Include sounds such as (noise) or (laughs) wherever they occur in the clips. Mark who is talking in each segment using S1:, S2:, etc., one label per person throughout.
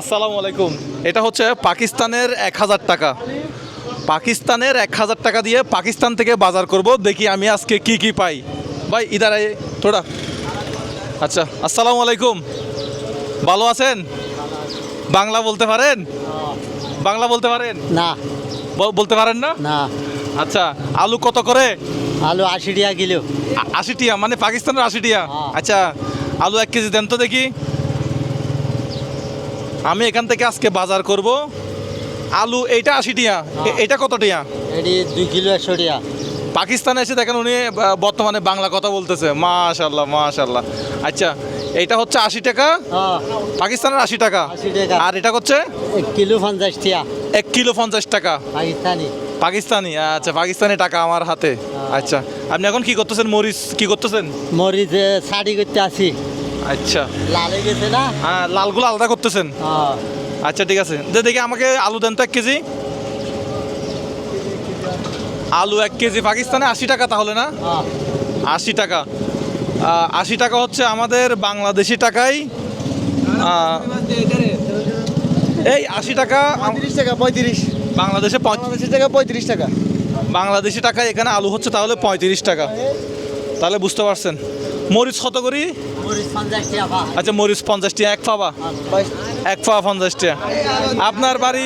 S1: আসসালামু আলাইকুম। এটা হচ্ছে পাকিস্তানের এক হাজার টাকা। পাকিস্তানের এক হাজার টাকা দিয়ে পাকিস্তান থেকে বাজার করব। দেখি আমি আজকে কি কি পাই। ভাই ইদার থোড়া আচ্ছা আসসালামু আলাইকুম। ভালো আছেন? বাংলা বলতে পারেন? বাংলা বলতে পারেন?
S2: না।
S1: বলতে পারেন না?
S2: না।
S1: আচ্ছা আলু কত করে?
S2: আলু আশি টাকা কিলো।
S1: আশি টিয়া মানে পাকিস্তানের আশি টিয়া
S2: হ্যাঁ।
S1: আচ্ছা আলু এক কেজি দেন তো দেখি। আমি এখান থেকে আজকে বাজার করব। আলু এইটা আশি টিয়া। এ- এটা কত টিয়া?
S2: এটি দুই কিলো একশো টিয়া।
S1: পাকিস্তানে এসে দেখেন উনি বর্তমানে বাংলা কথা বলতেছে। মাশাল্লাহ মাশাল্লাহ আচ্ছা এইটা হচ্ছে আশি টাকা।
S2: হ্যাঁ।
S1: পাকিস্তানের আশি টাকা। আর এটা হচ্ছে?
S2: এক কিলো পঞ্চাশ টিয়া।
S1: এক কিলো পঞ্চাশ টাকা।
S2: পাকিস্তানি।
S1: পাকিস্তানি? আচ্ছা পাকিস্তানি টাকা আমার হাতে। আচ্ছা আপনি এখন কি করতেছেন? মরিচ কি করতেছেন?
S2: মরিচ শাড়ি করতে আসি
S1: আচ্ছা।
S2: লাল হয়ে গেছে না?
S1: হ্যাঁ লালগুলো আলাদা করতেছেন?
S2: হ্যাঁ।
S1: আচ্ছা ঠিক আছে। দে দেখি আমাকে আলু দেন তো এক কেজি। আলু এক কেজি। পাকিস্তানে আশি টাকা তাহলে না?
S2: হ্যাঁ।
S1: আশি টাকা। আশি টাকা হচ্ছে আমাদের বাংলাদেশি টাকাই। এই আশি টাকা
S3: পঁয়ত্রিশ টাকা পঁয়ত্রিশ।
S1: বাংলাদেশে পঁয়-
S3: বাংলাদেশের টাকা পঁয়ত্রিশ টাকা।
S1: বাংলাদেশি টাকায় এখানে আলু হচ্ছে তাহলে পঁয়ত্রিশ টাকা। তাহলে বুঝতে পারছেন। মরিচ কত করি? আচ্ছা মরিচ পঞ্চাশ টাকা এক পাবা এক পা পঞ্চাশ টাকা আপনার বাড়ি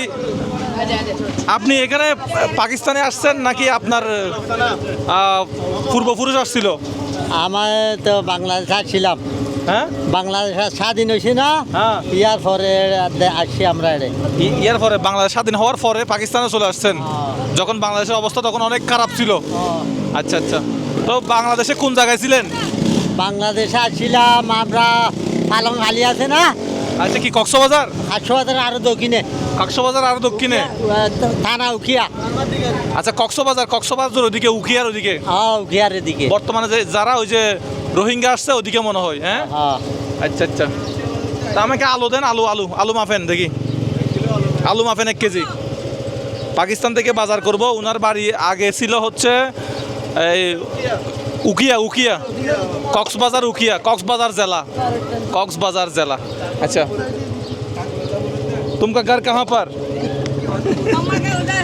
S1: আপনি এখানে পাকিস্তানে আসছেন নাকি আপনার পূর্বপুরুষ আসছিল?
S2: আমার তো বাংলাদেশ আসছিলাম।
S1: হ্যাঁ?
S2: বাংলাদেশ স্বাধীন হয়েছে না
S1: হ্যাঁ।
S2: ইয়ার পরে আসছি আমরা
S1: ইয়ার পরে বাংলাদেশ স্বাধীন হওয়ার পরে পাকিস্তানে চলে আসছেন?
S2: হ্যাঁ।
S1: যখন বাংলাদেশের অবস্থা তখন অনেক খারাপ ছিল।
S2: হ্যাঁ।
S1: আচ্ছা আচ্ছা। তো বাংলাদেশে কোন জায়গায় ছিলেন?
S2: বাংলাদেশে আসছিলাম আমরা পালং আলি আছে না?
S1: আচ্ছা কি কক্সবাজার?
S2: হাজার আরও দক্ষিণে।
S1: কক্সবাজার আর দক্ষিণে?
S2: থানা উখিয়া
S1: আচ্ছা কক্সবাজার কক্সবাজার ওদিকে উখিয়ার ওদিকে?
S2: হ্যাঁ উখিয়ার এদিকে।
S1: বর্তমানে যে যারা ওই যে রোহিঙ্গা আসছে ওদিকে মনে হয় হ্যাঁ?
S2: হ্যাঁ।
S1: আচ্ছা আচ্ছা। তা আমাকে আলু দেন আলু আলু আলু মাফেন দেখি। আলু মাফেন এক কেজি। পাকিস্তান থেকে বাজার করব। ওনার বাড়ি আগে ছিল হচ্ছে এই উকিয়া উকিয়া। কক্সবাজার উকিয়া কক্সবাজার জেলা। কক্সবাজার জেলা। আচ্ছা। তুমকা ঘর কাহা পার?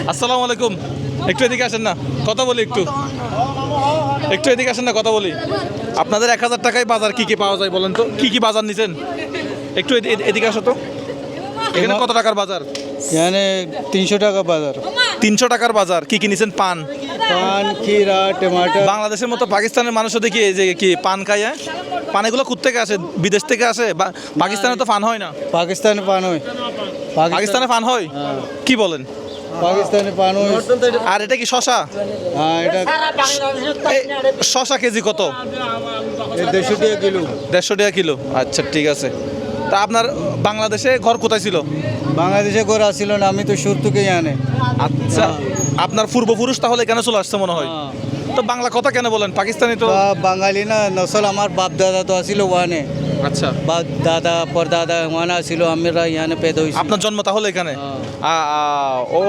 S1: আসসালামু আলাইকুম। একটু এদিকে আসেন না। কথা বলি একটু। একটু এদিকে আসেন না কথা বলি। আপনাদের এক হাজার টাকায় বাজার কি কি পাওয়া যায় বলেন তো? কি কি বাজার নিছেন? একটু এদি- এদি- এদিকে আসো তো। এখানে কত টাকার বাজার?
S3: এখানে তিনশো টাকা বাজার।
S1: তিনশো টাকার বাজার। কি কি নিছেন? পান।
S3: পান খিরা টমাটার
S1: বাংলাদেশের মতো পাকিস্তানের মানুষও দেখি এই যে কি পান খায় হ্যাঁ? পান এগুলো কোথ থেকে আসে? বিদেশ থেকে আসে? বা পাকিস্তানে তো পান হয় না।
S3: পাকিস্তানে পান হয়।
S1: পাকিস্তানে পান হয়? কি বলেন?
S3: পাকিস্তানে পান হয়।
S1: আর এটা কি শশা?
S3: হ্যাঁ এটা
S1: শশা কেজি কত?
S3: দেড়শো টাকা কিলো।
S1: দেড়শো টাকা কিলো। আচ্ছা ঠিক আছে। তা আপনার বাংলাদেশে ঘর কোথায় ছিল?
S3: বাংলাদেশে ঘর আসছিল না আমি তো সুর থেকে আনে
S1: আচ্ছা আপনার পূর্বপুরুষ তাহলে এখানে চলে আসছে মনে হয়? তো বাংলা কথা কেন বলেন? পাকিস্তানি তো
S3: বাঙালি না নসল আমার বাপ দাদা তো আসিল ওয়ানে।
S1: আচ্ছা।
S3: বাপ দাদা পরদাদা ওখানে আসিল আমরা এখানে পেদ হয়েছি
S1: আপনার জন্ম তাহলে এখানে?
S3: হ্যাঁ।
S1: ও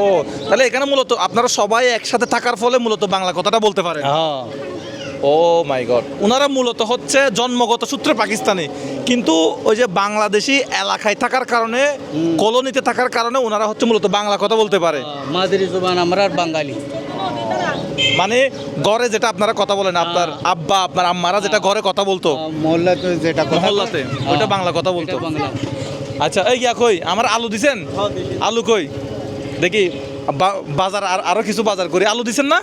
S1: তাহলে এখানে মূলত আপনারা সবাই একসাথে থাকার ফলে মূলত বাংলা কথাটা বলতে পারেন।
S3: হ্যাঁ।
S1: ও মাই গড ওনারা মূলত হচ্ছে জন্মগত সূত্রে পাকিস্তানি। কিন্তু ওই যে বাংলাদেশি এলাকায় থাকার কারণে কলোনিতে থাকার কারণে ওনারা হচ্ছে মূলত বাংলা কথা বলতে পারে।
S3: মাদারি জবান আমরা বাঙালি।
S1: মানে ঘরে যেটা আপনারা কথা বলেন আপনার আব্বা আপনার আম্মারা যেটা ঘরে কথা বলতো।
S3: মহল্লাতে যেটা
S1: মহল্লাতে ওইটা বাংলা কথা বলতো। আচ্ছা এই গিয়া কই আমার আলু দিছেন? আলু কই? দেখি বাজার আর আরও কিছু বাজার করি। আলু দিছেন না?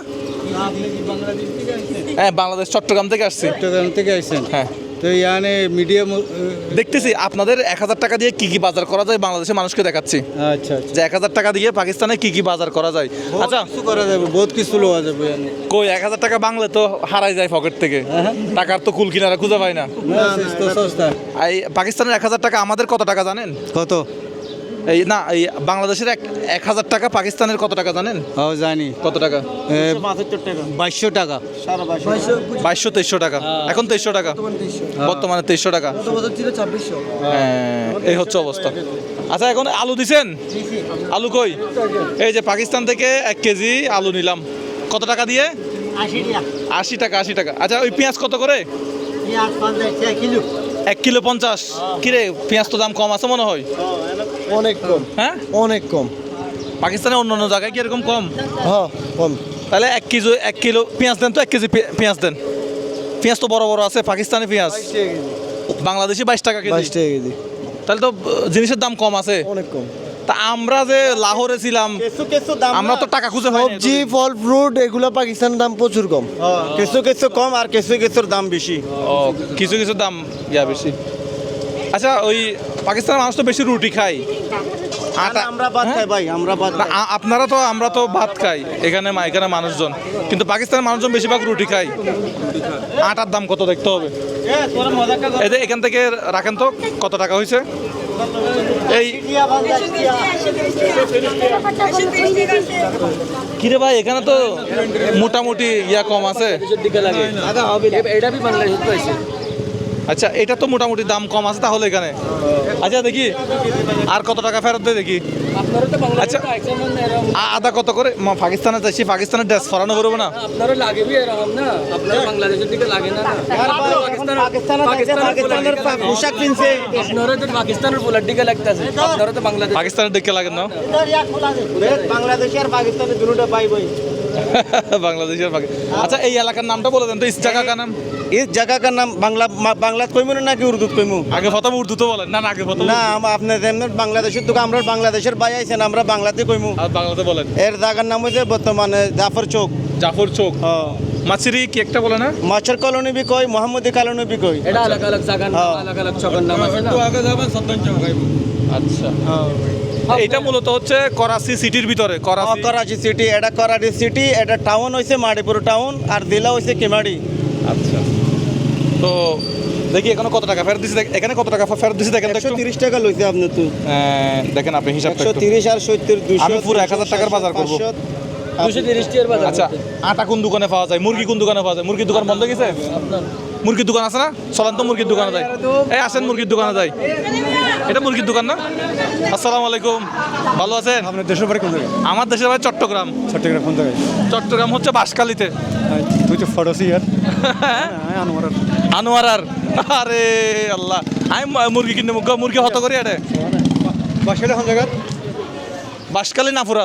S1: হ্যাঁ বাংলাদেশ চট্টগ্রাম থেকে আসছি।
S3: চট্টগ্রাম থেকে আইসেন
S1: হ্যাঁ।
S3: তো ইয়ানে মিডিয়াম
S1: দেখতেছি আপনাদের এক হাজার টাকা দিয়ে কি কি বাজার করা যায়? বাংলাদেশের মানুষকে দেখাচ্ছি।
S3: আচ্ছা আচ্ছা।
S1: যে এক হাজার টাকা দিয়ে পাকিস্তানে কি কি বাজার করা যায়? আচ্ছা।
S3: কিছু করা যাবে বহুত কিছু লওয়া যাবে
S1: কই এক হাজার টাকা বাংলা তো হারাই যায় পকেট থেকে। টাকার তো কুল কিনারা খুঁজে পায় না। এই পাকিস্তানের এক হাজার টাকা আমাদের কত টাকা জানেন?
S3: কত?
S1: এই না এই বাংলাদেশের এক এক হাজার টাকা পাকিস্তানের কত টাকা জানেন?
S3: ও জানি।
S1: কত টাকা?
S3: বাইশশো টাকা।
S1: বাইশশো। তেইশশো টাকা। এখন তেইশশো টাকা। বর্তমানে তেইশশো। টাকা। হ্যাঁ, এই হচ্ছে অবস্থা। আচ্ছা এখন আলু দিছেন? আলু কই? এই যে পাকিস্তান থেকে এক কেজি আলু নিলাম। কত টাকা দিয়ে?
S2: আশি টাকা।
S1: আশি টাকা আচ্ছা ওই পেঁয়াজ কত করে? এক কিলো। পঞ্চাশ। কিরে পেঁয়াজ তো দাম কম আছে মনে হয়
S4: অনেক কম।
S1: হ্যাঁ?
S4: অনেক কম।
S1: পাকিস্তানে অন্য অন্য জায়গায় কি এরকম কম?
S4: হ্যাঁ কম।
S1: তাহলে এক কেজি এক কিলো পেঁয়াজ দেন তো এক কেজি পেঁয়াজ দেন। পেঁয়াজ তো বড় বড় আছে পাকিস্তানি পেঁয়াজ। বাংলাদেশি বাইশ টাকা
S4: বাইশ
S1: কেজি
S4: টাকা কেজি।
S1: তাহলে তো জিনিসের দাম কম আছে।
S4: অনেক কম।
S1: তা আমরা যে লাহোরে ছিলাম
S5: কিছু কিছু দাম
S1: আমরা তো টাকা খুঁজে
S4: সবজি ফল ফ্রুট এগুলো পাকিস্তানের দাম প্রচুর কম।
S5: কিছু কিছু কম আর কিছু কিছুর দাম বেশি।
S1: ও কিছু কিছু দাম ইয়া বেশি। আচ্ছা ওই পাকিস্তানের মানুষ তো বেশি রুটি খায়। আটা
S5: আমরা বাদ খাই ভাই আমরা
S1: আপনারা তো আমরা তো ভাত খাই এখানে এখানে মানুষজন। কিন্তু পাকিস্তানের মানুষজন বেশিরভাগ রুটি খায়। আটার দাম কত দেখতে হবে? এই যে এখান থেকে রাখেন তো কত টাকা হয়েছে? এই কিরে ভাই এখানে তো মোটামুটি ইয়া কম আছে। আচ্ছা এটা তো মোটামুটি দাম কম আছে তাহলে এখানে। আচ্ছা দেখি আর কত টাকা ফেরত দেয় দেখি। আচ্ছা আদা কত করে? পাকিস্তানে যাচ্ছি পাকিস্তানের ড্রেস ফরানো করব না।
S6: আপনারও লাগে এরকম না? আপনার বাংলাদেশের দিকে লাগে না?
S5: পাকিস্তানের পোশাক কিনছে
S6: আপনারও তো পাকিস্তানের ফুলের দিকে লাগতেছে। আপনারও তো বাংলাদেশ
S1: পাকিস্তানের দিকে লাগে না।
S5: বাংলাদেশি আর পাকিস্তানের দুটোটা পাই বই (laughs)
S1: বাংলাদেশের আচ্ছা এই এলাকার নামটা বলে দেন তো ইস জায়গা নাম?
S5: এই জায়গাকার নাম? বাংলা বাংলাত কইমু না নাকি উর্দুত কইমু?
S1: আগে প্রথম উর্দু তো বলেন। না না আগে প্রথম
S5: না আপনি বাংলাদেশের তো আমরা বাংলাদেশের বাই আইছেন আমরা বাংলাতে কইমু।
S1: আর বাংলাতে বলেন।
S5: এর জায়গার নাম হচ্ছে বর্তমানে জাফর চৌক।
S1: জাফর চৌক।
S5: হ্যাঁ
S1: মাছিরি কি একটা বলে না?
S5: মাছের কলোনি বি কই মোহাম্মদী কলোনি বি কই
S6: এটা আলাদা আলাদা নাম
S5: হ্যাঁ।
S6: আলাদা আলাদা চকের নাম আছে না?
S1: আচ্ছা। এটা মূলত হচ্ছে করাচি সিটির ভিতরে
S5: হ্যাঁ,
S1: করাচি।
S5: করাচি সিটি এটা করাচি সিটি এটা টাউন হইছে মাড়িপুর টাউন আর জেলা হইছে কেমাড়ি।
S1: আচ্ছা। তো দেখি এখানে কত টাকা ফেরত দিছি এখানে কত টাকা ফেরত দিছি দেখেন
S5: একশো তিরিশ টাকা লইছে আপনি তো।
S1: দেখেন আপনি হিসাব
S5: একশো। তিরিশ আর সত্তর দুশো
S1: আমি পুরো 1000 টাকার বাজার করব।
S6: দুশো তিরিশ টিয়ার বাজার
S1: আচ্ছা আটা কোন দোকানে পাওয়া যায়? মুরগি কোন দোকানে পাওয়া যায়? মুরগির দোকান বন্ধ গেছে? মুরগির দোকান আছে না? চলেন তো মুরগির দোকানে যাই। এই আসেন মুরগির দোকানে যাই। এটা মুরগির দোকান না? আসসালামু আলাইকুম। ভালো আছেন?
S4: আপনার দেশের বাড়ি কোন জায়গায়?
S1: আমার দেশের ভাই চট্টগ্রাম।
S4: চট্টগ্রাম কোন জায়গায়?
S1: চট্টগ্রাম হচ্ছে বাঁশখালীতে।
S4: তুই তো ফটোসি ইয়ার (laughs) আনোয়ার।
S1: আনোয়ারার। আরে আল্লাহ। আমি মুরগি কিনে মুরগি মুরগি হত করি আরে
S4: বাসাটা কোন জায়গায়
S1: বাঁশখালী নাফুরা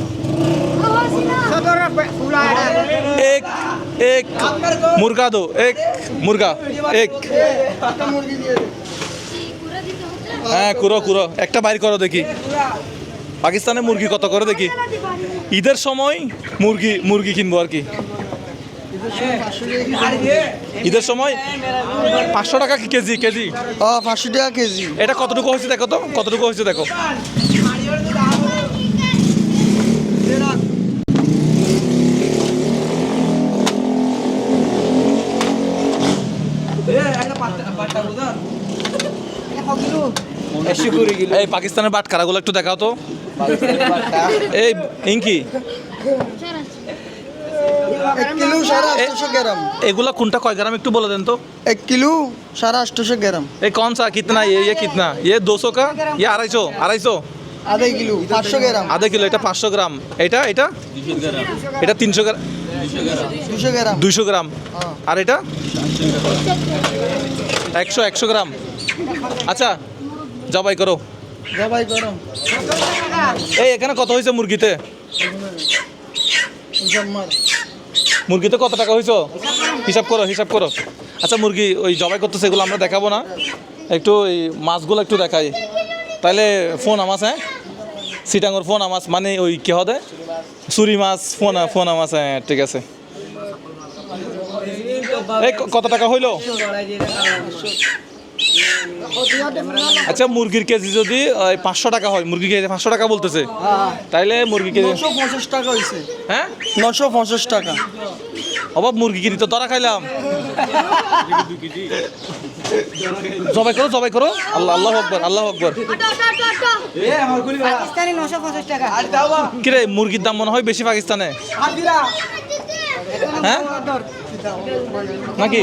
S1: एक एक मुर्गा दो एक मुर्गा एक হ্যাঁ কুরো কুরো একটা বাইর করো দেখি পাকিস্তানে মুরগি কত করে দেখি ঈদের সময় মুরগি মুরগি কিনবো আর কি ঈদের সময় পাঁচশো টাকা কি কেজি কেজি
S4: পাঁচশো টাকা কেজি
S1: এটা কতটুকু হয়েছে দেখো তো কতটুকু হয়েছে দেখো এই পাকিস্তানের বাটকারাগুলো একটু দেখাও তো এই ইঙ্কি
S7: এক কিলো সাড়ে আটশো গ্রাম
S1: এগুলা কোনটা কয় গ্রাম একটু বলে দেন তো
S7: এক কিলো সাড়ে আটশো গ্রাম
S1: ये कौन सा कितना ये ये कितना ये 200 का ये আড়াই সौ আড়াই সौ
S7: আধা কিলো পাঁচশো গ্রাম
S1: আধা কিলো এটা পাঁচশো গ্রাম এটা এটা এটা তিনশো গ্রাম
S7: দুশো গ্রাম
S1: দুইশো গ্রাম আর এটা একশো একশো গ্রাম আচ্ছা জবাই করো।
S7: জবাই গরম
S1: এই এখানে কত হয়েছে মুরগিতে? মুরগিতে কত টাকা হয়েছে হিসাব করো হিসাব করো। আচ্ছা মুরগি ওই জবাই করতেছে এগুলো আমরা দেখাবো না। একটু ওই মাছগুলো একটু দেখাই। তাহলে ফোন আমাস হ্যাঁ? সিটাঙ্গর ফোন আমাস মানে ওই কে হবে চুরি মাছ ফোন ফোন আমাস হ্যাঁ ঠিক আছে। এই কত টাকা হইল? আচ্ছা মুরগির কেজি যদি ওই পাঁচশো টাকা হয় মুরগি কেজি পাঁচশো টাকা বলতেছে তাইলে মুরগি কেজি
S7: নশো পঞ্চাশ টাকা হয়েছে
S1: হ্যাঁ?
S7: নশো পঞ্চাশ টাকা।
S1: অবাব মুরগি কিনি তো ধরা খাইলাম। জবাই করো জবাই করো। আল্লাহ আল্লাহ আকবর আল্লাহ আকবর। কিরে মুরগির দাম মনে হয় বেশি পাকিস্তানে? হ্যাঁ? নাকি?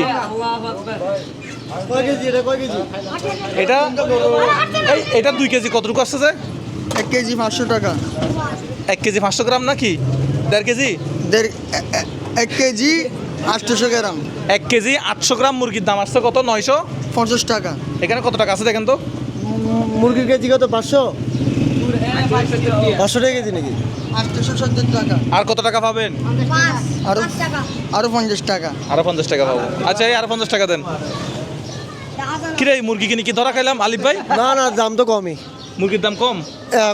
S7: এটা কয় কেজি?
S1: এটা? এই এটা দুই কেজি কতটুকু আসছে যে?
S7: এক কেজি পাঁচশো টাকা।
S1: এক কেজি পাঁচশো গ্রাম নাকি? দেড় কেজি?
S7: দেড় এক কেজি আটশোশো গ্রাম।
S1: এক কেজি আটশো গ্রাম মুরগির দাম আসছে কত? নয়শো?
S7: পঞ্চাশ টাকা।
S1: এখানে কত টাকা আছে দেখেন তো?
S7: মুরগির কেজি কত? পাঁচশো? পাঁচশো টাকা কেজি নাকি? টাকা।
S1: আর কত টাকা পাবেন?
S7: আরও আরও পঞ্চাশ টাকা।
S1: আরও পঞ্চাশ টাকা পাবো। আচ্ছা এই আরও পঞ্চাশ টাকা দেন। কিরে মুরগি কিনে কি ধরা খাইলাম? আলিফ ভাই?
S7: না না দাম তো কমই।
S1: মুরগির দাম কম?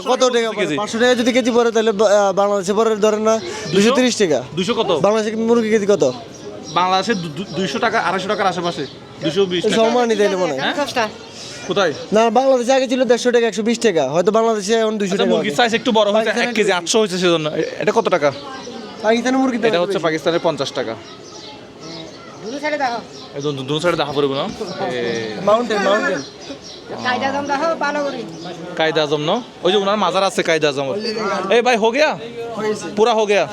S7: কত টাকা
S1: কেজি?
S7: পাঁচশো টাকা যদি কেজি পড়ে তাহলে বাংলাদেশে পরে ধরেন না দুশো? তিরিশ টাকা।
S1: দুশো কত?
S7: বাংলাদেশে মুরগি কেজি কত?
S1: বাংলাদেশে দুইশো টাকা আড়াইশো টাকার আশেপাশে। দুশো বিশ টাকা।
S7: সমানই দেয় মনে হয়।
S1: হ্যাঁ? কোথায়?
S7: না বাংলাদেশে আগে ছিল দেড়শো টাকা একশো বিশ টাকা। হয়তো বাংলাদেশে এখন দুশো
S1: আচ্ছা
S7: টাকা
S1: মুরগির সাইজ একটু বড় হয়েছে এক কেজি আটশো হয়েছে সেজন্য। এটা কত টাকা?
S7: পাকিস্তানের মুরগি
S1: এটা হচ্ছে পাকিস্তানের পঞ্চাশ টাকা।
S8: সাইডে দেখো
S1: এই দু- সাইডে দেখা পড়বে না?
S7: মাউন্টেন মাউন্টেন
S8: কায়দা দাম দেখো ভালো করে।
S1: কায়দে আজম ন? ওই যে ওনার মাজার আছে কায়দে আজম এই ভাই হো গিয়া। পুরা হো গিয়া।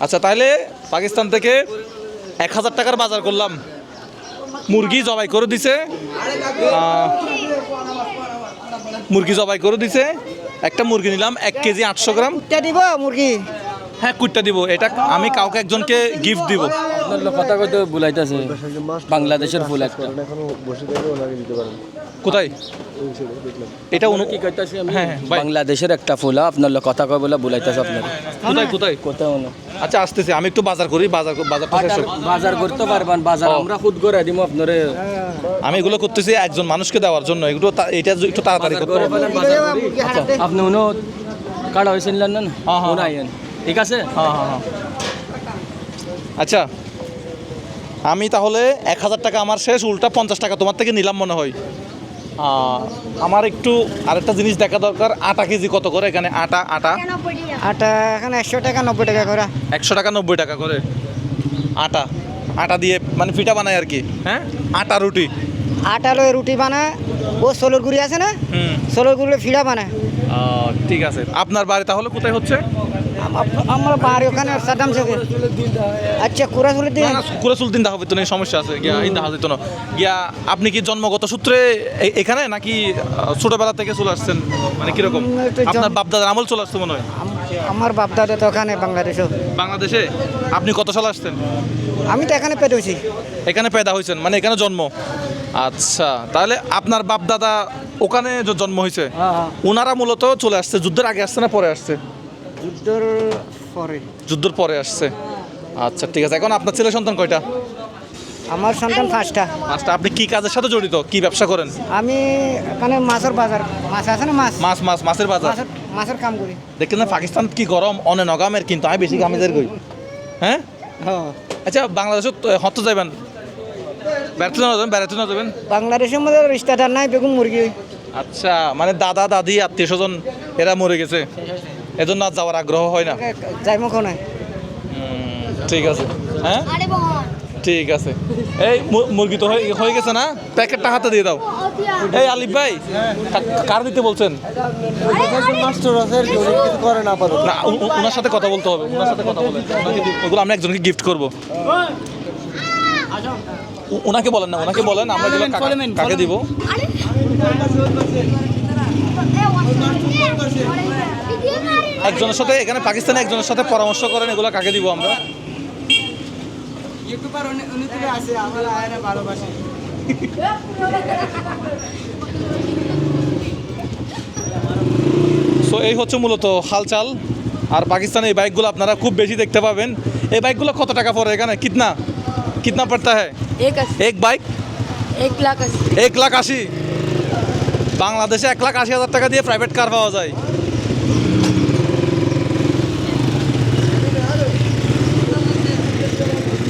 S1: আচ্ছা তাহলে পাকিস্তান থেকে এক হাজার টাকার বাজার করলাম। মুরগি জবাই করে দিছে। মুরগি জবাই করে দিছে। একটা মুরগি নিলাম এক কেজি আটশো গ্রাম।
S8: দিব মুরগি?
S1: হ্যাঁ কুটটা দিব। এটা আমি কাউকে একজনকে গিফট দিব।
S6: আপনার কথা কইতে বুলাইতেছে বাংলাদেশের ফুল একটা।
S1: কোথায়? এটা অনু
S6: কি কইতাছি আমি?
S1: হ্যাঁ, হ্যাঁ,
S6: বাংলাদেশের একটা ফুল আপনার লোক কথা কই বলে বুলাইতেছে আপনার।
S1: কোথায় কোথায়?
S6: কোথাও না
S1: আচ্ছা আসতেছি আমি একটু বাজার করি বাজার বাজারটা শেষ
S6: বাজার করতে পারবেন বাজার আমরা খুদ করে দিব আপনারে।
S1: আমি এগুলো করতেছি একজন মানুষকে দেওয়ার জন্য এগুলো এটা একটু তাড়াতাড়ি করতে
S6: করে
S1: হবে।
S6: বাজার করি। আপনি উনো কাড়া হয়েছেন না? না
S1: হ্যাঁ, হ্যাঁ।
S6: ঠিক আছে?
S1: হ্যাঁ হ্যাঁ হ্যাঁ। আচ্ছা। আমি তাহলে এক হাজার টাকা আমার শেষ উল্টা পঞ্চাশ টাকা তোমার থেকে নিলাম মনে হয়। আমার একটু আরেকটা জিনিস দেখা দরকার আটা কেজি কত করে এখানে? আটা আটা?
S8: আটা এখানে একশো টাকা নব্বই টাকা করে।
S1: একশো টাকা নব্বই টাকা করে? আটা? আটা দিয়ে মানে পিঠা বানায় আর কি। হ্যাঁ? আটা রুটি।
S8: আটা লয়ে রুটি বানায়। ও সোলর গুড়ি আছে না?
S1: হুম।
S8: সোলর গুড়ি ফিড়া বানায়।
S1: ঠিক আছে। আপনার বাড়ি তাহলে কোথায় হচ্ছে?
S8: আমার বাড়ি ওখানে আচ্ছা
S1: হবে তো সমস্যা আছে। গিয়া না গিয়া আপনি কি জন্মগত সূত্রে এখানে নাকি ছোটবেলা থেকে চলে আসছেন? মানে কীরকম? আপনার বাপদাদার আমল চলে আসতো মনে হয়?
S8: আমার বাপ দাদা তো ওখানে বাংলাদেশে।
S1: বাংলাদেশে? আপনি কত সালে আসছেন?
S8: আমি তো এখানে পেদা হয়েছি।
S1: এখানে পেদা হয়েছেন মানে এখানে জন্ম। আচ্ছা তাহলে আপনার বাপ দাদা ওখানে জন্ম হয়েছে? ওনারা মূলত চলে আসছে যুদ্ধের আগে আসছে না পরে আসছে?
S8: যুদ্ধর পরে।
S1: যুদ্ধের পরে আসছে। আচ্ছা ঠিক আছে। এখন আপনার ছেলে সন্তান কয়টা?
S8: আমার সন্তান পাঁচটা।
S1: পাঁচটা। আপনি কি কাজের সাথে জড়িত? কি ব্যবসা করেন?
S8: আমি এখানে মাছের বাজার। মাছ আছে না মাছ?
S1: মাছ মাছ মাছের বাজার?
S8: মাছের মাছের কাম করি।
S1: দেখেন না পাকিস্তান কি গরম অনে নগামের কিন্তু আমি বেশি গামেদের কই হ্যাঁ? আচ্ছা বাংলাদেশত হত যাবেন বেড়াতে না যাবেন? বেড়াতে না যাবেন?
S8: বাংলাদেশের মধ্যে রিস্তাদার নাই বেগুন মুরগি।
S1: আচ্ছা মানে দাদা দাদি আত্মীয় স্বজন এরা মরে গেছে। এজন্য আর যাওয়ার আগ্রহ হয় না?
S8: যাই মুখ নাই
S1: ঠিক আছে। হ্যাঁ? ঠিক আছে। এই মুরগি তো হয়ে হয়ে গেছে না? প্যাকেটটা হাতে দিয়ে দাও। এই আলিফ ভাই কার দিতে বলছেন?
S7: মাস্টার আছে কিছু করে না আপাতত
S1: না ওনার সাথে কথা বলতে হবে ওনার সাথে কথা দি- ওগুলো আমরা একজনকে গিফট করব। ওনাকে বলেন না ওনাকে বলেন আমরা কাকে দিব? একজনের সাথে এখানে পাকিস্তানে একজনের সাথে পরামর্শ করেন এগুলো কাকে দিব আমরা? সো এই হচ্ছে মূলত হালচাল। আর পাকিস্তানে এই বাইকগুলো আপনারা খুব বেশি দেখতে পাবেন। এই বাইকগুলো কত টাকা পড়ে এখানে? কিতনা? কিতনা পড়তা হয়? এক বাইক
S9: এক লাখ আশি।
S1: এক লাখ আশি? বাংলাদেশে এক লাখ আশি হাজার টাকা দিয়ে প্রাইভেট কার পাওয়া যায়।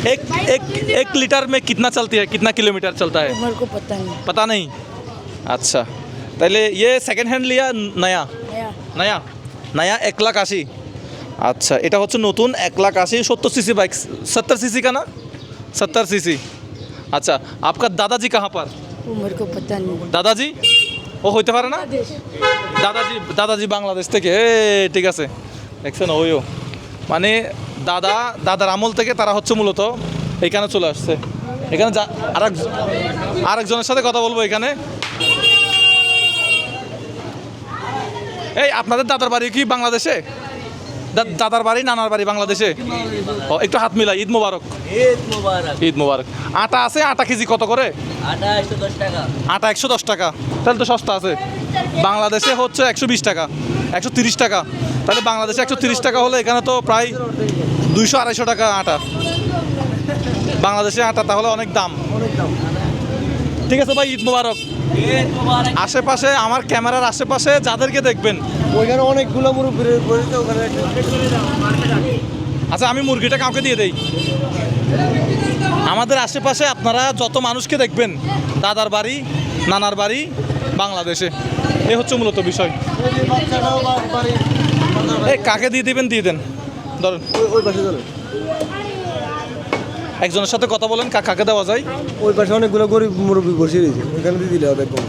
S1: एक एक एक लीटर में कितना चलती है कितना किलोमीटर चलता है
S9: मेरे को पता नहीं
S1: पता नहीं अच्छा पहले ये সেকেন্ড হ্যান্ড লিয়া নয়া
S9: नया
S1: নয়া নয়া এক লাখ আশি আচ্ছা এটা হচ্ছে নতুন এক লাখ আশি সত্তর सीसी बाइक सत्तर सीसी का ना सत्तर सीसी अच्छा आपका दादाजी कहाँ पर
S9: वो मेरे को पता नहीं
S1: দাদাজি ও হইতে পারে না দাদাজি দাদাজি বাংলাদেশ থেকে এ ঠিক আছে দেখছেন ওইও মানে দাদা দাদার আমল থেকে তারা হচ্ছে মূলত এখানে চলে আসছে। এখানে আরেক আরেকজনের সাথে কথা বলব এখানে। এই আপনাদের দাদার বাড়ি কি বাংলাদেশে? দাদার বাড়ি নানার বাড়ি বাংলাদেশে? ও একটু হাত মিলাই ঈদ মোবারক। ঈদ মোবারক। আটা আছে? আটা কেজি কত করে? আটা একশো দশ টাকা। তাহলে তো সস্তা আছে। বাংলাদেশে হচ্ছে একশো বিশ টাকা একশো তিরিশ টাকা। তাহলে বাংলাদেশে একশো তিরিশ টাকা হলে এখানে তো প্রায় দুইশো আড়াইশো টাকা আটা। বাংলাদেশে আটা তাহলে অনেক দাম। ঠিক আছে ভাই ঈদ মোবারক। আশেপাশে আমার ক্যামেরার আশেপাশে যাদেরকে দেখবেন।
S7: ওইখানে অনেকগুলো ওখানে
S1: আচ্ছা আমি মুরগিটা কাউকে দিয়ে দেই। আমাদের আশেপাশে আপনারা যত মানুষকে দেখবেন দাদার বাড়ি নানার বাড়ি বাংলাদেশে। এ হচ্ছে মূলত বিষয়। এই কাকে দিয়ে দিবেন দিয়ে দেন। ধরেন।
S7: ওই পাশে চলে।
S1: একজনের সাথে কথা বলেন কাকে দেওয়া যায়?
S7: ওই পাশে অনেকগুলো গরিব মুরব্বী বসে রয়েছে ওইখানে দিয়ে দিলে হবে একদম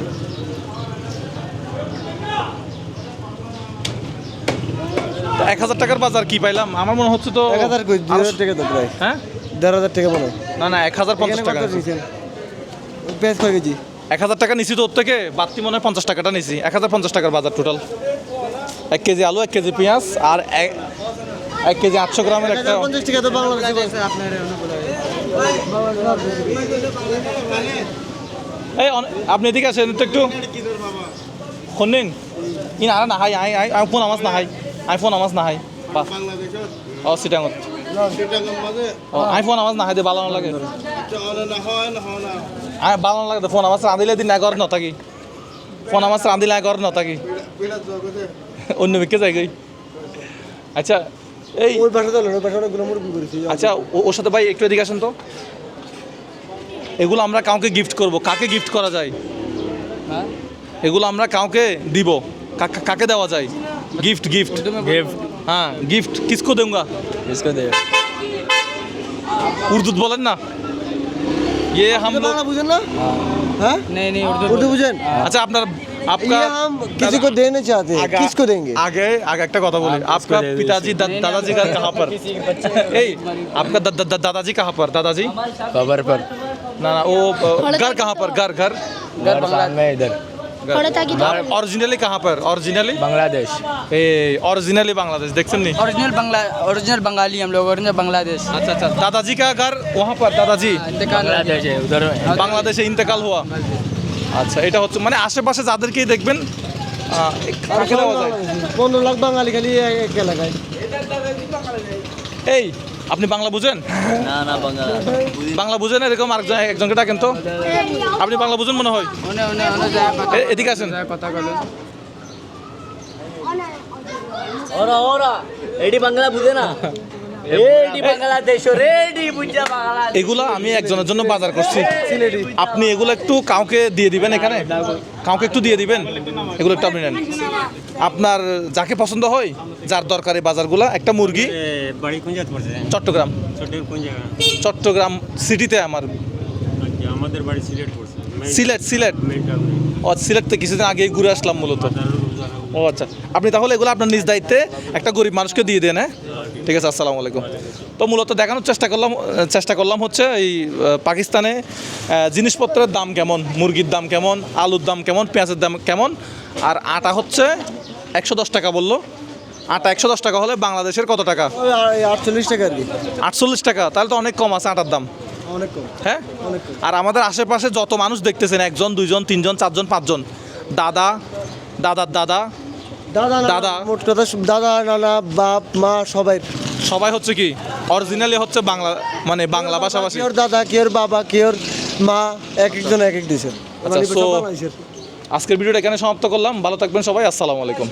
S1: এক হাজার টাকার বাজার কি পাইলাম? আমার মনে হচ্ছে তো
S7: এক হাজার কই? দুই হাজার টাকা তো প্রায়।
S1: হ্যাঁ?
S7: দেড় হাজার টাকা মনে
S1: না না এক হাজার পঞ্চাশ টাকা
S7: পেঁয়াজ কয় কেজি?
S1: এক হাজার টাকা নিছি তো ওর থেকে বাড়তি মনে হয় পঞ্চাশ টাকাটা নিছি। এক হাজার পঞ্চাশ টাকার বাজার টোটাল এক কেজি আলু এক কেজি পেঁয়াজ আর এক কেজি আটশো গ্রামের একটা এই আপনি এদিকে আসেন তো একটু। শুনিন ইন আর না হাই আই আই আই ফোন আমাজ না হাই। আই ফোন আমাজ না হাই। ও সিটাঙত ও আই আমাজ না হাই দে ভালো লাগে। আই ভালো লাগে ফোন আমাজ রাঁধিলে দিন আগর নথাকি। ফোন আমাজ রাঁধিলে আগর নথাকি। অন্য বিকে যাই গই আচ্ছা এই
S7: ওই পাশে চলেন ওই পাশে অনেকগুলো মুরব্বী করেছি
S1: আচ্ছা ও- ওর সাথে ভাই একটু এদিকে আসেন তো এগুলো আমরা কাউকে গিফট করব কাকে গিফট করা যায় এগুলো আমরা কাউকে দিব কা- কাকে দেওয়া যায় गिफ्ट गिफ्ट गिफ्ट हाँ गिफ्ट किसको दूंगा
S3: इसको दे
S1: उर्दू बोलें ना ये हम लोग
S7: বাংলা বুঝেন না হ্যাঁ
S3: नहीं नहीं उर्दू
S7: उर्दू बुझेन
S1: अच्छा अपना आपका
S7: ये हम किसी को देने चाहते हैं
S1: आगे-
S7: किसको देंगे
S1: आगे आगे একটা কথা বলি आपका पिताजी दा- दादाजी का कहाँ पर ए आपका दा- दा- दादाजी कहाँ पर दादाजी
S3: खबर पर
S1: ना ना वो अ, घर कहाँ पर घर घर
S3: घर में इधर
S9: पढ़ा था कि
S1: অরিজিনালি কাহাঁ पर অরিজিনালি
S3: बांग्लादेश
S1: ए অরিজিনালি বাংলাদেশ দেখছেন নি
S3: ओरिजिनल बंगला ओरिजिनल बंगाली हम लोग ओरिजिनल बांग्लादेश
S1: अच्छा अच्छा दादाजी का घर वहाँ पर दादाजी
S3: बांग्लादेश है उधर
S1: বাংলাদেশে ইন্তেকাল হওয়া আচ্ছা এটা হচ্ছে মানে আশেপাশে যাদেরকেই দেখবেন এই আপনি বাংলা বুঝেন?
S3: না না বাংলা।
S1: বাংলা বুঝেন এরকম আরেকজন একজনকে ডাকেন তো। আপনি বাংলা বুঝেন মনে হয়? এদিকে
S3: আছেন কথা
S8: ওরা ওরা এটি বাংলা বুঝে না।
S1: এগুলা আমি একজনের জন্য বাজার করছি। আপনি এগুলো একটু কাউকে দিয়ে দিবেন এখানে? কাউকে একটু দিয়ে দিবেন? এগুলো একটু আপনি নেন। আপনার যাকে পছন্দ হয় যার দরকারি বাজারগুলা একটা মুরগি চট্টগ্রাম। চট্টগ্রাম সিটিতে আমার।
S10: আচ্ছা, আমাদের বাড়ি সিলেট
S1: সিলেট সিলেট। ও সিলেট থেকে কিছুদিন আগেই ঘুরে আসলাম মূলত। ও আচ্ছা। আপনি তাহলে এগুলো আপনার নিজ দায়িত্বে একটা গরিব মানুষকে দিয়ে দেন হ্যাঁ? ঠিক আছে আসসালামু আলাইকুম। তো মূলত দেখানোর চেষ্টা করলাম চেষ্টা করলাম হচ্ছে এই পাকিস্তানে জিনিসপত্রের দাম কেমন মুরগির দাম কেমন আলুর দাম কেমন পেঁয়াজের দাম কেমন আর আটা হচ্ছে একশো দশ টাকা বলল। আটা একশো দশ টাকা হলে বাংলাদেশের কত টাকা?
S7: আটচল্লিশ টাকা আর কি।
S1: আটচল্লিশ টাকা তাহলে তো অনেক কম আছে আটার দাম।
S7: অনেক কম।
S1: হ্যাঁ?
S7: অনেক কম।
S1: আর আমাদের আশেপাশে যত মানুষ দেখতেছেন একজন দুইজন তিনজন চারজন পাঁচজন দাদা দাদার দাদা?
S7: দাদা
S1: দাদা।
S7: দাদা? মোট কথা দাদা নানা বাপ মা সবাই।
S1: সবাই হচ্ছে কি? অরিজিনালি হচ্ছে বাংলা মানে বাংলা ভাষাভাষী।
S7: ওর দাদা কেউর বাবা কেউর মা এক একজন এক এক দেশের।
S1: আচ্ছা,
S7: মানে
S1: আজকের ভিডিওটা এখানে সমাপ্ত করলাম। ভালো থাকবেন সবাই। আসসালামু আলাইকুম।